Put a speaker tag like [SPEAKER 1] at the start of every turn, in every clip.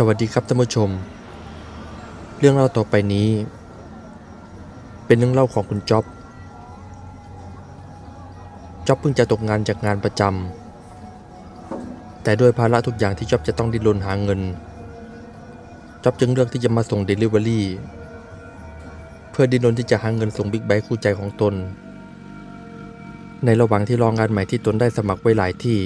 [SPEAKER 1] สวัสดีครับท่านผู้ชม เรื่องเล่าต่อไปนี้ เป็นเรื่องเล่าของคุณจ๊อบจ๊อบเพิ่งจะตกงานจากงานประจำแต่ด้วยภาระทุกอย่างที่จ๊อบจะต้องดิ้นรนหาเงินจ๊อบจึงเลือกที่จะมาส่ง Delivery เพื่อดิ้นรนที่จะหาเงินส่งบิ๊กไบค์คู่ใจของตน ในระหว่างที่รองงานใหม่ที่ตนได้สมัครไว้หลายที่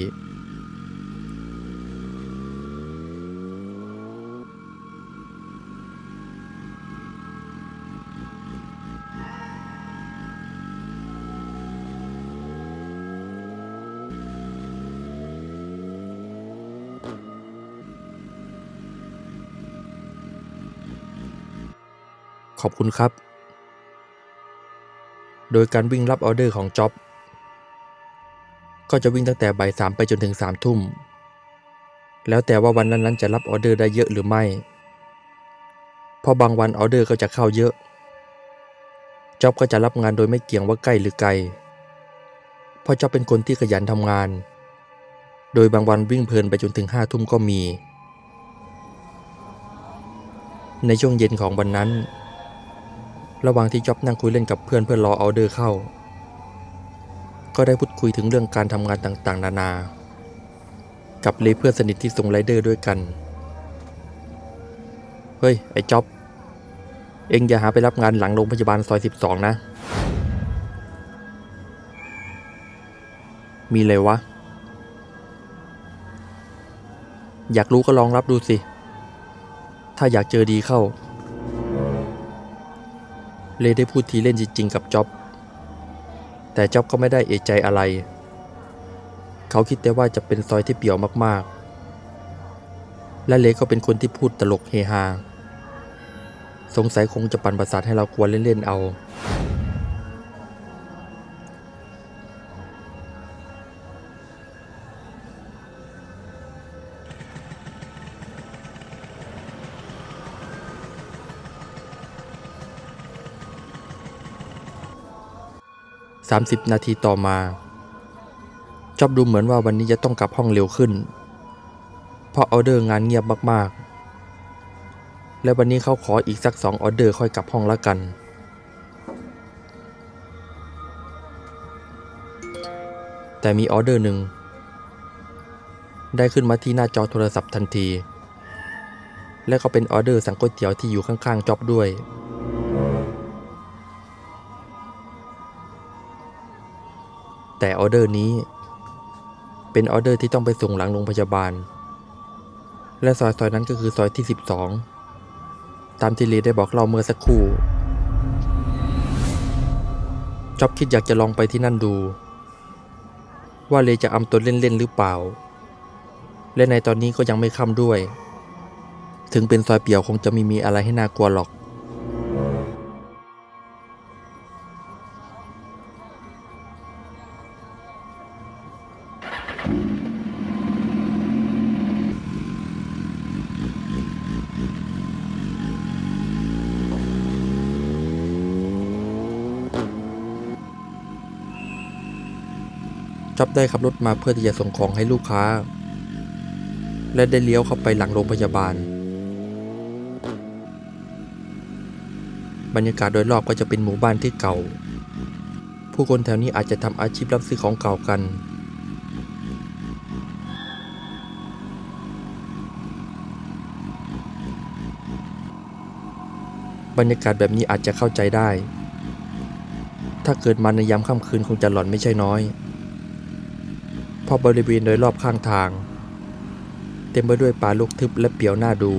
[SPEAKER 1] ขอบคุณครับ โดยการวิ่งรับออเดอร์ของจ็อบ ก็จะวิ่งตั้งแต่บ่ายสามไปจนถึงสามทุ่ม แล้วแต่ว่าวันนั้นๆจะรับออเดอร์ได้เยอะหรือไม่ เพราะบางวันออเดอร์ก็จะเข้าเยอะ จ็อบก็จะรับงานโดยไม่เกี่ยงว่าใกล้หรือไกล เพราะจ็อบเป็นคนที่ขยันทำงาน โดยบางวันวิ่งเพลินไปจนถึงห้าทุ่มก็มีในช่วงเย็นของวันนั้น ระหว่างที่จ็อบนั่งคุยเล่นกับเพื่อนเพื่อรอออเดอร์เข้า ก็ได้พูดคุยถึงเรื่องการทำงานต่างๆ นานา กับเลเพื่อนสนิทที่ส่งไรเดอร์ด้วยกัน เฮ้ย ไอ้จ็อบ เอ็งอย่าหาไปรับงานหลังโรงพยาบาลซอย 12 นะ มีเลยวะ อยากรู้ก็ลองรับดูสิ ถ้าอยากเจอดีเข้า เลได้พูดทีเล่นจริงๆกับจ็อบ แต่จ็อบก็ไม่ได้เอะใจอะไร เขาคิดแต่ว่าจะเป็นซอยที่เปี่ยวมากๆ และเลก็เป็นคนที่พูดตลกเฮฮา สงสัยคงจะปั่นประสาทให้เรากวนเล่นๆเอา 30 นาทีต่อมาจอบดูเหมือนว่าวันนี้จะต้องกลับห้องเร็วขึ้น เพราะออเดอร์งานเงียบมากๆ และวันนี้เขาขออีกสักสองออเดอร์ค่อยกลับห้องละกัน แต่มีออเดอร์หนึ่ง ได้ขึ้นมาที่หน้าจอโทรศัพท์ทันที และก็เป็นออเดอร์สั่งก๋วยเตี๋ยวที่อยู่ข้างๆจ็อบด้วย แต่ออเดอร์นี้ เป็นออเดอร์ที่ต้องไปส่งหลังโรงพยาบาล และซอยซอยนั้นก็คือซอยที่ 12 ตามที่ลีได้บอกเราเมื่อสักครู่จอบคิดอยากจะลองไปที่นั่นดู ว่าเลจะอำตัวเล่นๆหรือเปล่า และในตอนนี้ก็ยังไม่ค่ำด้วย ถึงเป็นซอยเปี่ยวคงจะไม่มีอะไรให้น่ากลัวหรอก จ็อบได้ขับรถมาเพื่อที่จะส่งของให้ลูกค้า และได้เลี้ยวเข้าไปหลังโรงพยาบาล บรรยากาศโดยรอบก็จะเป็นหมู่บ้านที่เก่า ผู้คนแถวนี้อาจจะทำอาชีพรับซื้อของเก่ากันบรรยากาศแบบนี้อาจจะเข้าใจได้ ถ้าเกิดมาในยามค่ำคืนคงจะหลอนไม่ใช่น้อย ราะบริเวณโดยรอบข้างทาง เต็มไปด้วยป่าลูกทึบและเปี่ยวหน้าดู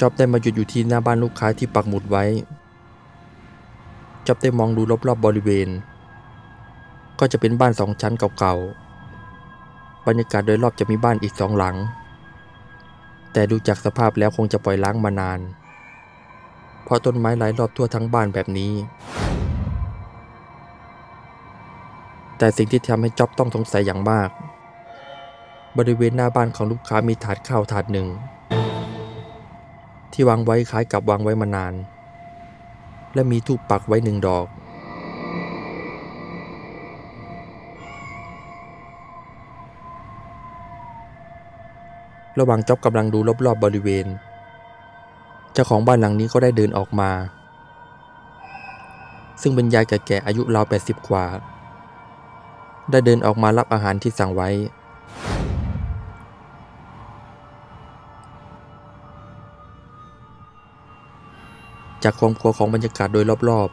[SPEAKER 1] จอบได้มาหยุดอยู่ที่หน้าบ้านลูกค้าที่ปักหมุดไว้ จอบได้มองดูรอบๆบบริเวณ ก็จะเป็นบ้านสองชั้นเก่าๆ บรรยากาศโดยรอบจะมีบ้านอีกสองหลัง แต่ดูจากสภาพแล้วคงจะปล่อยล้างมานาน เพราะต้นไม้หลายรอบทั่วทั้งบ้านแบบนี้ แต่สิ่งที่ทำให้จอบต้องสงสัยอย่างมาก บริเวณหน้าบ้านของลูกค้ามีถาดข้าวถาดหนึ่ง ที่วางไว้คล้ายกับวางไว้มานาน และมีทูปปักไว้หนึ่งดอก ระหว่างจ็อบกำลังดูรอบๆบริเวณ เจ้าของบ้านหลังนี้ก็ได้เดินออกมา ซึ่งเป็นยายแก่ๆอายุราว80กว่า ได้เดินออกมารับอาหารที่สั่งไว้ จากความกลัวของบรรยากาศโดยรอบ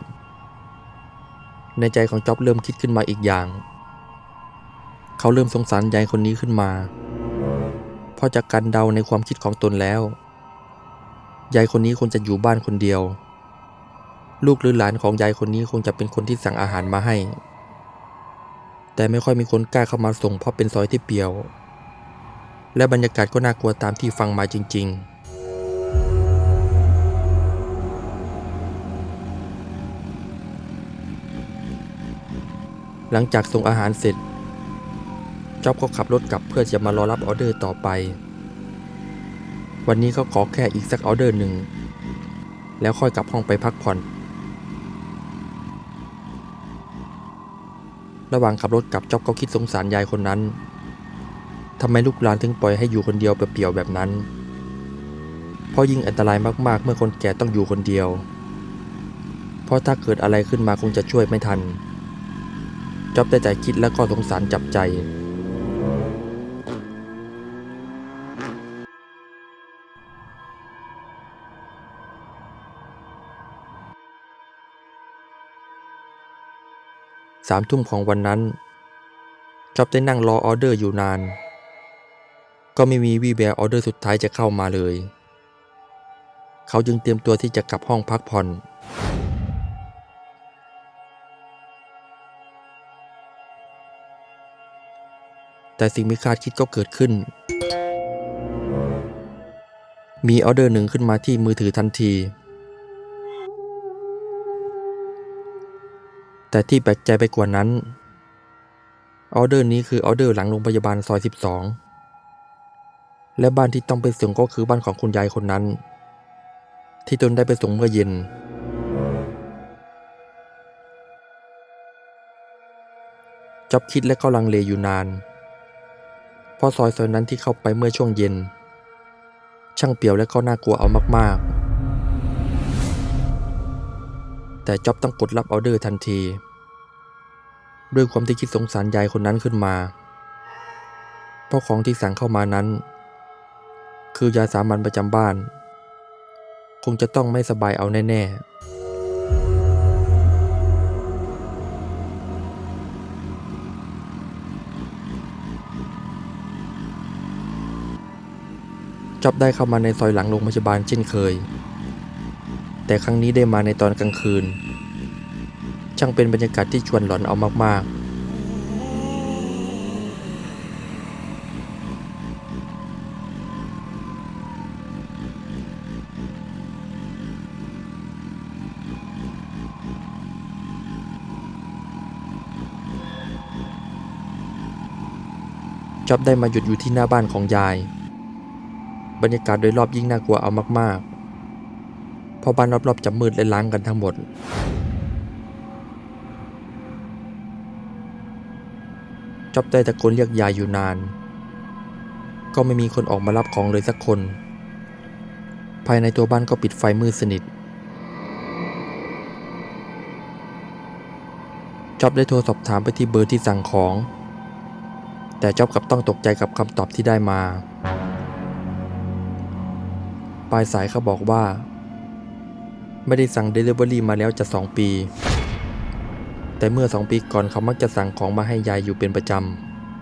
[SPEAKER 1] ๆ ในใจของจ๊อบเริ่มคิดขึ้นมาอีกอย่าง เขาเริ่มสงสารยายคนนี้ขึ้นมา เพราะจากการเดาในความคิดของตนแล้ว ยายคนนี้คงจะอยู่บ้านคนเดียว ลูกหรือหลานของยายคนนี้คงจะเป็นคนที่สั่งอาหารมาให้ แต่ไม่ค่อยมีคนกล้าเข้ามาส่งเพราะเป็นซอยที่เปี่ยว และบรรยากาศก็น่ากลัวตามที่ฟังมาจริง ๆ หลังจากส่งอาหารเสร็จจ๊อบก็ขับรถกลับเพื่อจะมารอรับออเดอร์ต่อไป วันนี้ก็ขอแค่อีกสักออเดอร์หนึ่ง แล้วค่อยกลับห้องไปพักผ่อน ระหว่างขับรถกลับจ๊อบก็คิดสงสารยายคนนั้นทำไมลูกหลานถึงปล่อยให้อยู่คนเดียวเปลี่ยวแบบนั้น เพราะยิ่งอันตรายมากๆ เมื่อคนแก่ต้องอยู่คนเดียว เพราะถ้าเกิดอะไรขึ้นมาคงจะช่วยไม่ทัน จอบได้แต่คิดแล้วก็สงสารจับใจ สามทุ่มของวันนั้นจอบได้นั่งรอออเดอร์อยู่นาน ก็ไม่มีวี่แววออเดอร์สุดท้ายจะเข้ามาเลย เขาจึงเตรียมตัวที่จะกลับห้องพักผ่อน แต่สิ่งไม่คาดคิดก็เกิดขึ้น มีออเดอร์หนึ่งขึ้นมาที่มือถือทันที แต่ที่แปลกใจไปกว่านั้น ออเดอร์นี้คือออเดอร์หลังโรงพยาบาลซอย 12 และบ้านที่ต้องไปส่งก็คือบ้านของคุณยายคนนั้น ที่ตนได้ไปส่งเมื่อเย็นจับคิดและก็ลังเลอยู่นาน เพราะซอยซอยนั้นที่เข้าไปเมื่อช่วงเย็น ช่างเปี่ยวและก็น่ากลัวเอามากๆ แต่จ็อบต้องกดรับออเดอร์ทันที ด้วยความที่คิดสงสารยายคนนั้นขึ้นมา เพราะของที่สั่งเข้ามานั้น คือยาสามัญประจำบ้าน คงจะต้องไม่สบายเอาแน่ ๆ จอบได้เข้ามาในซอยหลังโรงพยาบาลเช่นเคย แต่ครั้งนี้ได้มาในตอนกลางคืน ช่างเป็นบรรยากาศที่ชวนหลอนเอามากๆจ็อบได้มาหยุดอยู่ที่หน้าบ้านของยาย บรรยากาศโดยรอบยิ่งน่ากลัวเอามากๆ เพราะบ้านรอบๆจะมืดและล้างกันทั้งหมด จอบได้ตะโกนเรียกยายอยู่นาน ก็ไม่มีคนออกมารับของเลยสักคน ภายในตัวบ้านก็ปิดไฟมืดสนิทจ็อบได้โทรสอบถามไปที่เบอร์ที่สั่งของ แต่จ็อบกลับต้องตกใจกับคำตอบที่ได้มา ปลายสายเขาบอกว่า ไม่ได้สั่ง Delivery มาแล้วจะ 2 ปี แต่เมื่อ 2 ปีก่อนเขามักจะสั่งของมาให้ยายอยู่เป็นประจ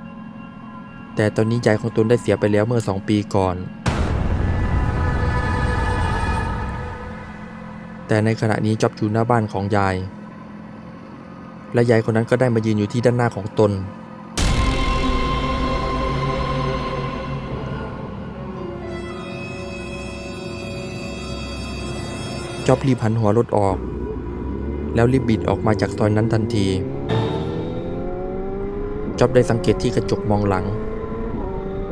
[SPEAKER 1] ำ แต่ตอนนี้ยายของตนได้เสียไปแล้วเมื่อ 2 ปีก่อน แต่ในขณะนี้จ็อบอยู่หน้าบ้านของยาย และยายคนนั้นก็ได้มายืนอยู่ที่ด้านหน้าของตน จ็อบรีบหันหัวรถออก แล้วรีบบิดออกมาจากซอยนั้นทันทีจ็อบได้สังเกตที่กระจกมองหลัง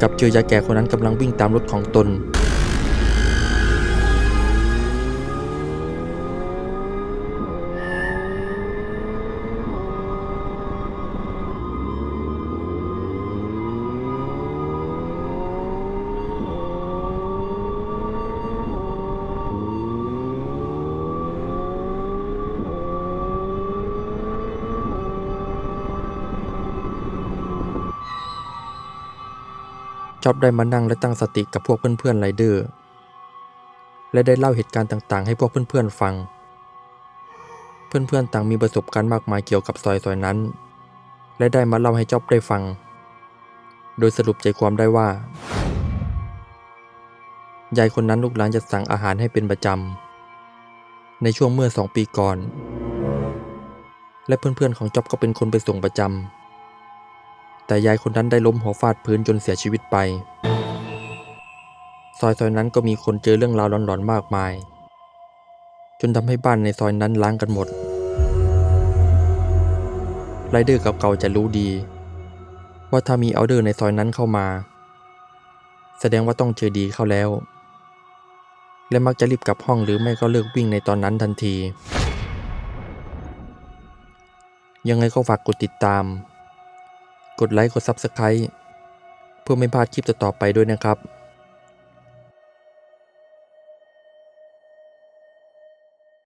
[SPEAKER 1] กับเจอยายแก่คนนั้นกำลังวิ่งตามรถของตน อบได้มานั่งและตั้งสติกับพวกเพื่อนๆไรเดอร์ และได้เล่าเหตุการณ์ต่างๆ ให้พวกเพื่อนๆฟัง เพื่อนๆต่างมีประสบการณ์มากมายเกี่ยวกับซอยๆนั้น และได้มาเล่าให้จ็อบได้ฟัง โดยสรุปใจความได้ว่า ยายคนนั้นลูกหลานจะสั่งอาหารให้เป็นประจำ ในช่วงเมื่อสองปีก่อน และเพื่อนๆของจ็อบก็เป็นคนไปส่งประจำ แต่ยายคนนั้นได้ล้มหัวฟาดพื้นจนเสียชีวิตไป ซอยซอยนั้นก็มีคนเจอเรื่องราวหลอนๆมากมาย จนทำให้บ้านในซอยนั้นล้างกันหมดไรเดอร์เก่าๆจะรู้ดี ว่าถ้ามีเอาเดอร์ในซอยนั้นเข้ามา แสดงว่าต้องเจอดีเข้าแล้ว และมักจะรีบกลับห้องหรือไม่ก็เลิกวิ่งในตอนนั้นทันที ยังไงก็ฝากกดติดตาม กดไลค์กด Subscribe เพื่อไม่พลาดคลิปต่อๆไปด้วยนะครับ